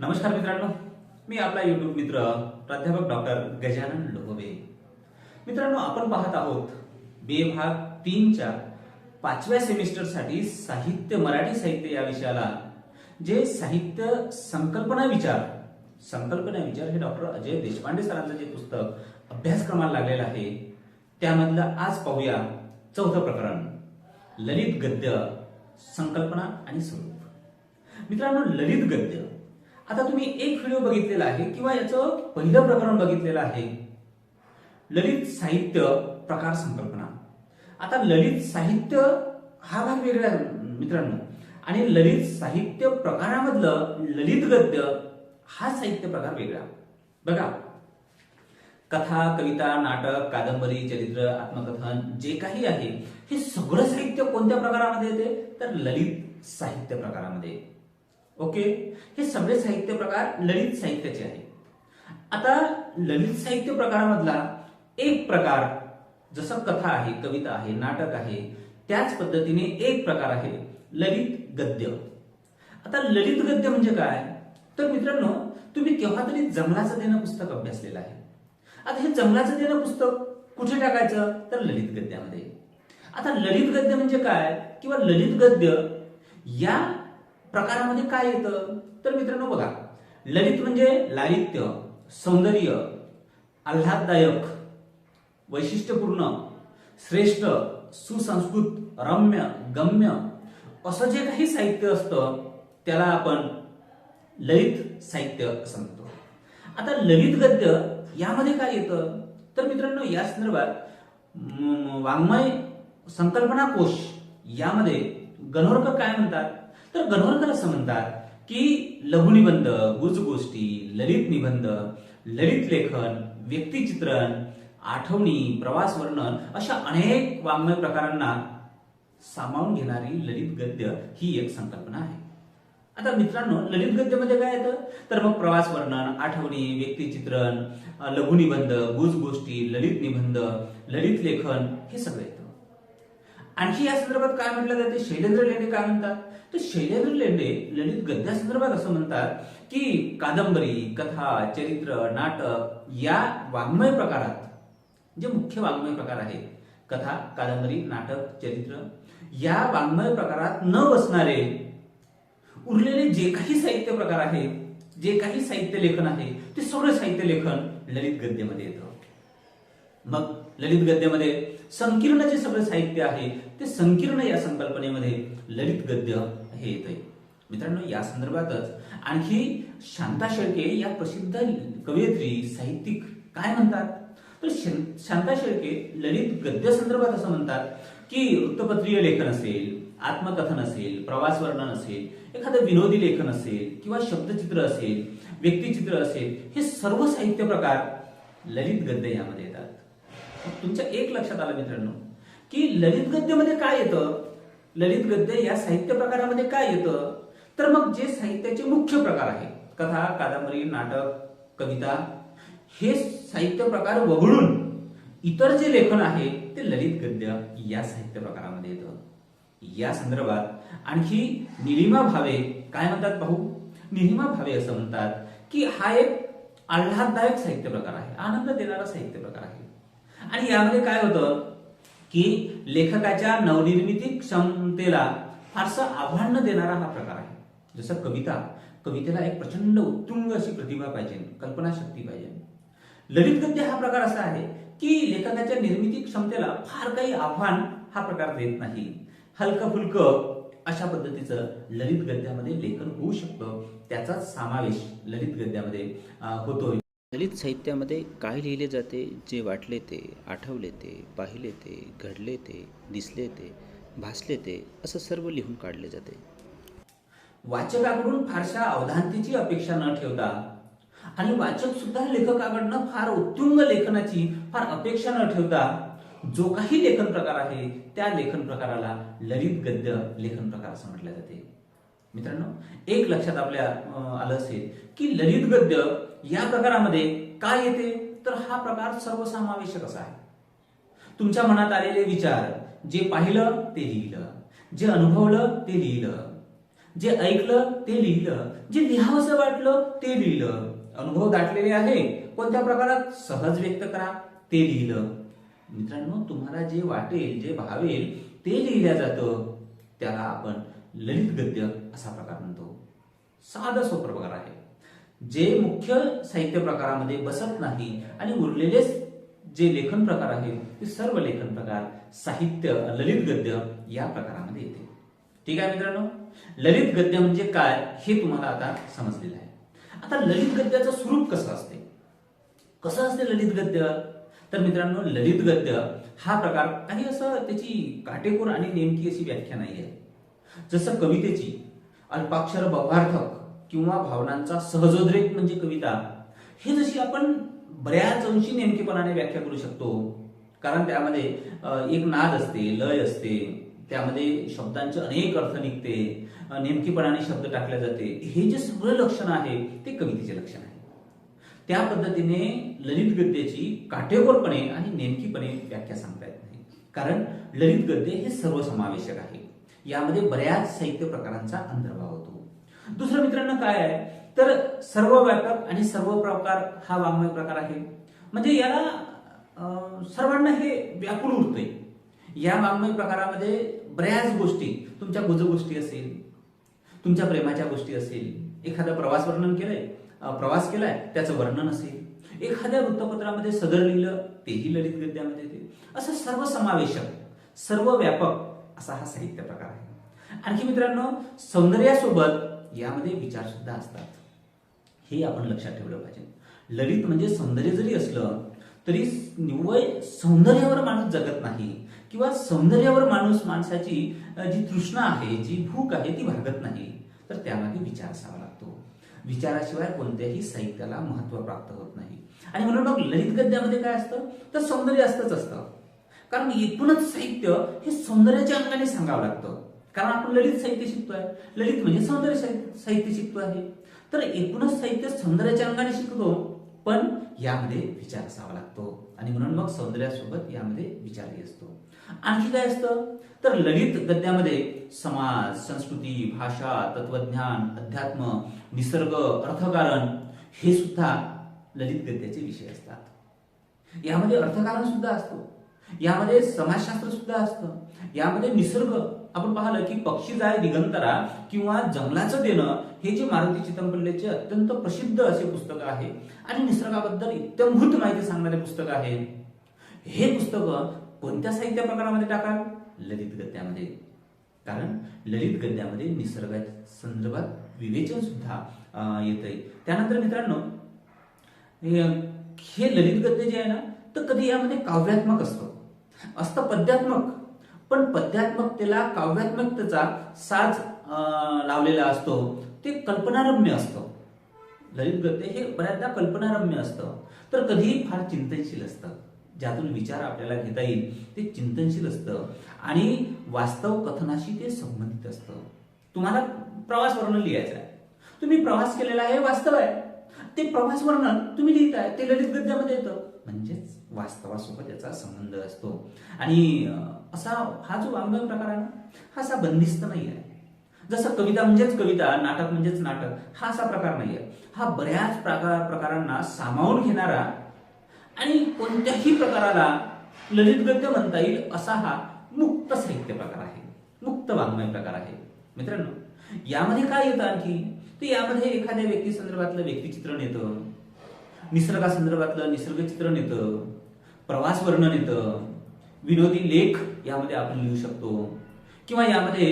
नमस्कार मित्रांनो मी आपला युट्यूब मित्र प्राध्यापक डॉक्टर गजानन लोहवे. मित्रांनो आपण पाहत आहोत बे भाग तीनच्या पाचव्या सेमिस्टरसाठी साहित्य मराठी साहित्य या विषयाला जे साहित्य संकल्पना विचार संकल्पना विचार हे डॉक्टर अजय देशपांडे सरांचं जे पुस्तक अभ्यासक्रमाला लागलेलं आहे त्यामधलं आज पाहूया चौथं प्रकरण ललित गद्य संकल्पना आणि स्वरूप. मित्रांनो ललित गद्य आता तुम्ही एक व्हिडिओ बघितलेला आहे किंवा याचं पहिलं प्रकरण बघितलेलं आहे. ललित साहित्य प्रकार संकल्पना. आता ललित साहित्य हा भाग वेगळा आहे मित्रांनो. आणि ललित साहित्य प्रकारामधलं ललित गद्य हा साहित्य प्रकार वेगळा. बघा. कथा कविता नाटक कादंबरी चरित्र आत्मकथन जे काही आहे हे सगळं साहित्य कोणत्या प्रकारामध्ये येते? तर ललित साहित्य प्रकारामध्ये. ओके? हे सगळे साहित्य प्रकार ललित साहित्याचे आहे आता ललित साहित्य प्रकारामधला एक प्रकार जसं कथा आहे कविता आहे नाटक आहे त्याच पद्धतीने एक प्रकार आहे ललित गद्य. आता ललित गद्य म्हणजे काय? तर मित्रांनो तुम्ही केव्हा तरी जंगलाचं देणं पुस्तक अभ्यासलेलं आहे. आता हे जंगलाचं देणं पुस्तक कुठे टाकायचं? तर ललित गद्यामध्ये. आता ललित गद्य म्हणजे काय? किंवा ललित गद्य या प्रकारामध्ये काय येतं? तर मित्रांनो बघा ललित म्हणजे लालित्य सौंदर्य आल्हाददायक वैशिष्ट्यपूर्ण श्रेष्ठ सुसंस्कृत रम्य गम्य असं जे काही साहित्य असतं त्याला आपण ललित साहित्य असं म्हणतो. आता ललित गद्य यामध्ये काय येतं? तर मित्रांनो या संदर्भात वाङ्मय संकल्पना कोश यामध्ये गणोरकर काय म्हणतात? तर गणवरकर असं म्हणतात की लघुनिबंध गुजगोष्टी ललित निबंध ललित लेखन व्यक्तिचित्रण आठवणी प्रवास वर्णन अशा अनेक वाङ्मय प्रकारांना सामावून घेणारी ललित गद्य ही एक संकल्पना आहे. आता मित्रांनो ललित गद्यामध्ये काय येतं? तर मग प्रवास वर्णन आठवणी व्यक्तिचित्रण लघुनिबंध गुजगोष्टी ललित निबंध ललित लेखन हे सगळं येतं. आणखी या संदर्भात काय म्हटलं जाते? शैलेंद्र लेंडे काय म्हणतात? तर शैलेंद्र लेंडे ललित गद्यासंदर्भात असं म्हणतात की कादंबरी कथा चरित्र नाटक या वाङ्मय प्रकारात जे मुख्य वाङ्मय प्रकार आहेत कथा कादंबरी नाटक चरित्र या वाङ्मय प्रकारात न बसणारे उरलेले जे काही साहित्य प्रकार आहेत जे काही साहित्य लेखन आहे ते सगळं साहित्य लेखन ललित गद्यामध्ये येतं. मग ललित गद्यामध्ये संकीर्ण जे सगळं साहित्य आहे ते संकीर्ण या संकल्पनेमध्ये ललित गद्य हे येत आहे मित्रांनो या संदर्भातच आणखी शांता शेळके या प्रसिद्ध कवयित्री साहित्यिक काय म्हणतात? तर शं- शांता शेळके ललित गद्य संदर्भात असं म्हणतात की वृत्तपत्रीय लेखन असेल आत्मकथन असेल प्रवास वर्णन असेल एखादं विनोदी लेखन असेल किंवा शब्दचित्र असेल व्यक्तिचित्र असेल हे सर्व साहित्य प्रकार ललित गद्य यामध्ये येतात. तुमच्या एक लक्षात आलं मित्रांनो की ललित गद्यमध्ये काय येतं? ललित गद्य या साहित्य प्रकारामध्ये काय येतं? तर मग जे साहित्याचे मुख्य प्रकार आहेत कथा कादंबरी नाटक कविता हे साहित्य प्रकार वगळून इतर जे लेखन आहे ते ललित गद्य या साहित्य प्रकारामध्ये येतं. या संदर्भात आणखी निलिमा भावे काय म्हणतात पाहू निलिमा भावे असं म्हणतात की हा एक आल्हाददायक साहित्य प्रकार आहे आनंद देणारा साहित्य प्रकार आहे. आणि यामध्ये काय होतं की लेखकाच्या नवनिर्मिती क्षमतेला फारसं आव्हान देणारा हा प्रकार आहे. जसं कविता कवितेला एक प्रचंड उत्तुंग अशी प्रतिभा पाहिजे कल्पनाशक्ती पाहिजे. ललित गद्य हा प्रकार असा आहे की लेखकाच्या निर्मिती क्षमतेला फार काही आव्हान हा प्रकार देत नाही. हलकं फुलकं अशा पद्धतीचं ललित गद्यामध्ये लेखन होऊ शकतं. त्याचाच समावेश ललित गद्यामध्ये होतोय. ललित साहित्यामध्ये काय लिहिले जाते? जे वाटले ते आठवले ते पाहिले ते घडले ते दिसले ते भासले ते असं सर्व लिहून काढले जाते. वाचकाकडून फारशा अवधानतेची अपेक्षा न ठेवता आणि वाचक सुद्धा लेखकाकडनं फार उत्तुंग लेखनाची फार अपेक्षा न ठेवता जो काही लेखन प्रकार आहे त्या लेखन प्रकाराला ललित गद्य लेखन प्रकार असं म्हटलं जाते. मित्रांनो एक लक्षात आपल्या आलं असेल की ललित गद्य या प्रकारामध्ये काय येते? तर हा प्रकार सर्वसमावेशक असा आहे. तुमच्या मनात आलेले विचार जे पाहिलं ते लिहिलं जे अनुभवलं ते लिहिलं जे ऐकलं ते लिहिलं जे लिहावंसं वाटलं ते लिहिलं. अनुभव दाटलेले आहे कोणत्या प्रकारात? सहज व्यक्त करा ते लिहिलं. मित्रांनो तुम्हाला जे वाटेल जे भावेल ते लिहिल्या जातं. त्याला आपण ललित गद्य असा प्रकार म्हणतो. साधा सोपा प्रकार आहे. जे मुख्य साहित्य प्रकारामध्ये बसत नाही आणि उरलेले जे लेखन प्रकार आहेत ते सर्व लेखन प्रकार साहित्य ललित गद्य या प्रकारामध्ये येते. ठीक आहे मित्रांनो? ललित गद्य म्हणजे काय हे तुम्हाला आता समजलेलं आहे. आता ललित गद्याचं स्वरूप कसं असते? कसं असते ललित गद्य? तर मित्रांनो ललित गद्य हा प्रकार काही असं त्याची काटेकोर आणि नेमकी अशी व्याख्या नाही आहे जसं कवितेची अल्पाक्षर भावार्थक किंवा भावनांचा सहजोद्रेक म्हणजे कविता हे जशी आपण बऱ्याच अंशी नेमकेपणाने व्याख्या करू शकतो. कारण त्यामध्ये एक नाद असते लय असते. त्यामध्ये शब्दांचे अनेक अर्थ निघते. नेमकेपणाने शब्द टाकले जाते. हे जे सगळं लक्षण आहे ते कवितेचे लक्षण आहे. त्या पद्धतीने ललित गद्याची काटेकोरपणे आणि नेमकीपणे व्याख्या सांगता येत नाही. कारण ललित गद्य हे सर्वसमावेशक आहे. यामध्ये बऱ्याच साहित्य प्रकारांचा अंतर्भाव होतो. दुसरं मित्रांनो काय आहे? तर सर्व व्यापक आणि सर्व प्रकार हा वाङ्मय प्रकार आहे. म्हणजे याला सर्वांना हे व्यापून उरते या वाङ्मय प्रकारामध्ये बऱ्याच गोष्टी तुमच्या गोष्टी असेल तुमच्या प्रेमाच्या गोष्टी असेल एखादा प्रवास वर्णन केलंय प्रवास केलाय त्याचं वर्णन असेल एखाद्या वृत्तपत्रामध्ये सदर लिहिलं तेही ललित गद्यामध्ये येते. असं सर्व समावेशक सर्व व्यापक असा हा साहित्य प्रकार आहे. आणखी मित्रांनो सौंदर्यासोबत यामध्ये विचार सुद्धा असतात. हे आपण लक्षात ठेवलं पाहिजे. ललित म्हणजे सौंदर्य जरी असलं तरी निव्वळ सौंदर्यावर माणूस जगत नाही किंवा सौंदर्यावर माणूस माणसाची जी तृष्णा आहे जी भूक आहे ती भागत नाही. तर त्यामागे विचार असावा लागतो. विचाराशिवाय कोणत्याही साहित्याला महत्त्व प्राप्त होत नाही. आणि म्हणून मग ललित गद्यामध्ये काय असतं? तर सौंदर्य असतंच असतं. कारण एकूणच साहित्य हे सौंदर्याच्या अंगाने सांगावं लागतं. कारण आपण ललित साहित्य शिकतोय. ललित म्हणजे सौंदर्य साहित्य साहित्य शिकतो आहे तर एकूणच साहित्य सौंदर्याच्या अंगाने शिकतो पण यामध्ये विचार असावा लागतो. आणि म्हणून मग सौंदर्यासोबत यामध्ये विचारही असतो. आणखी काय असतं? तर ललित गद्यामध्ये समाज संस्कृती भाषा तत्वज्ञान अध्यात्म निसर्ग अर्थकारण हे सुद्धा ललित गद्याचे विषय असतात. यामध्ये अर्थकारण सुद्धा असतो. यामध्ये समाजशास्त्र सुद्धा असतं. यामध्ये निसर्ग आपण पाहिलं की पक्षी जाय दिगंतरा किंवा जंगलाचं देणं हे जे मारुती चितमपल्लेचे अत्यंत प्रसिद्ध असे पुस्तक आहे. आणि निसर्गाबद्दल इत्यंभूत माहिती सांगणारे पुस्तक आहे. हे पुस्तक कोणत्या साहित्य प्रकारामध्ये टाकाल? ललित गद्यामध्ये. कारण ललित गद्यामध्ये निसर्गाच्या संदर्भात विवेचन सुद्धा येत आहे त्यानंतर मित्रांनो हे हे ललित गद्य जे आहे ना तर कधी यामध्ये काव्यात्मक असतं. असतं पद्यात्मक. पण पद्यात्मकतेला काव्यात्मकतेचा साज लावलेला असतो. ते कल्पनारम्य असतं. ललित गद्य हे बऱ्याचदा कल्पनारम्य असतं. तर कधीही फार चिंतनशील असतं. ज्यातून विचार आपल्याला घेता येईल ते चिंतनशील असतं. आणि वास्तव कथनाशी ते संबंधित असतं. तुम्हाला प्रवास वर्णन लिहायचं आहे. तुम्ही प्रवास केलेला आहे वास्तव आहे. ते प्रवास वर्णन तुम्ही लिहिताय ते ललित गद्यामध्ये येतं. म्हणजेच वास्तवासोबत याचा संबंध असतो. आणि असा हा जो वाङ्मय प्रकार आहे ना हा असा बंदिस्त नाही आहे जसं कविता म्हणजेच कविता नाटक म्हणजेच नाटक हा असा प्रकार नाही आहे हा बऱ्याच प्रकार प्रकारांना सामावून घेणारा आणि कोणत्याही प्रकाराला ललित गद्य म्हणता येईल असा हा मुक्त साहित्य प्रकार आहे. मुक्त वाङ्मय प्रकार आहे. मित्रांनो यामध्ये काय येतं आणखी? तर यामध्ये एखाद्या व्यक्ती संदर्भातलं व्यक्तिचित्रण येतं. निसर्गासंदर्भातलं निसर्ग चित्रण येतं. प्रवास वर्णन येतं. विनोदी लेख यामध्ये आपण लिहू शकतो. किंवा यामध्ये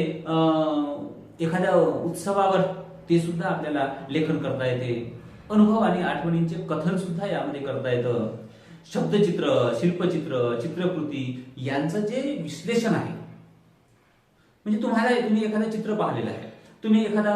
एखाद्या उत्सवावर ते सुद्धा आपल्याला लेखन करता येते. अनुभव आणि आठवणींचे कथन सुद्धा यामध्ये करता येतं. शब्दचित्र शिल्पचित्र चित्रकृती यांचं जे विश्लेषण आहे. म्हणजे तुम्हाला तुम्ही एखादं चित्र पाहिलेलं आहे. तुम्ही एखादा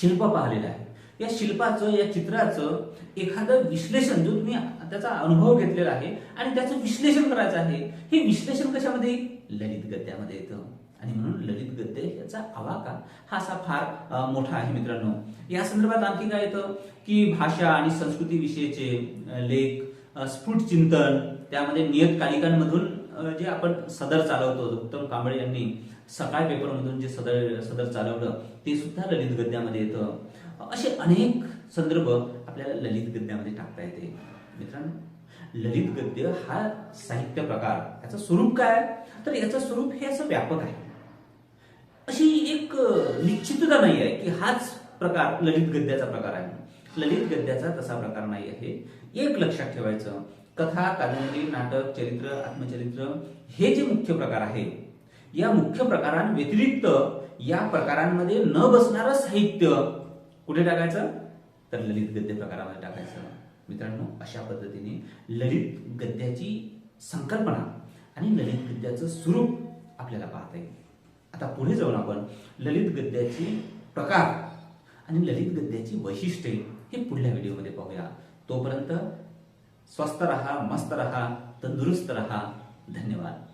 शिल्प पाहिलेलं आहे. या शिल्पाचं या चित्राचं एखादं विश्लेषण जो तुम्ही त्याचा अनुभव घेतलेला आहे आणि त्याचं विश्लेषण करायचं आहे हे विश्लेषण कशामध्ये? ललित गद्यामध्ये येतं. आणि म्हणून ललित गद्य याचा आवाका हा असा फार मोठा आहे मित्रांनो. या संदर्भात आणखी काय येतं? की भाषा आणि संस्कृती विषयीचे लेख स्फुट चिंतन त्यामध्ये नियतकालिकांमधून जे आपण सदर चालवतो उत्तम कांबळे यांनी सकाळ पेपरमधून जे सदर सदर चालवलं ते सुद्धा ललित गद्यामध्ये येतं. असे अनेक संदर्भ आपल्याला ललित गद्यामध्ये टाकता येते. मित्रांनो ललित गद्य हा साहित्य प्रकार याचं स्वरूप काय? तर याचं स्वरूप हे असं व्यापक आहे. अशी एक निश्चितता नाही आहे की हाच प्रकार ललित गद्याचा प्रकार आहे. ललित गद्याचा तसा प्रकार नाही आहे. एक लक्षात ठेवायचं कथा कादंबरी नाटक चरित्र आत्मचरित्र हे जे मुख्य प्रकार आहे या मुख्य प्रकारांव्यतिरिक्त या प्रकारांमध्ये न बसणारं साहित्य कुठे टाकायचं? तर ललित गद्य प्रकारामध्ये टाकायचं. मित्रांनो अशा पद्धतीने ललित गद्याची संकल्पना आणि ललित गद्याचं स्वरूप आपल्याला पाहता येईल. आता पुढे जाऊन आपण ललित गद्याची प्रकार आणि ललित गद्याची वैशिष्ट्ये हे पुढल्या व्हिडिओमध्ये पाहूया. तोपर्यंत स्वस्त रहा मस्त रहा तंदुरुस्त रहा. धन्यवाद.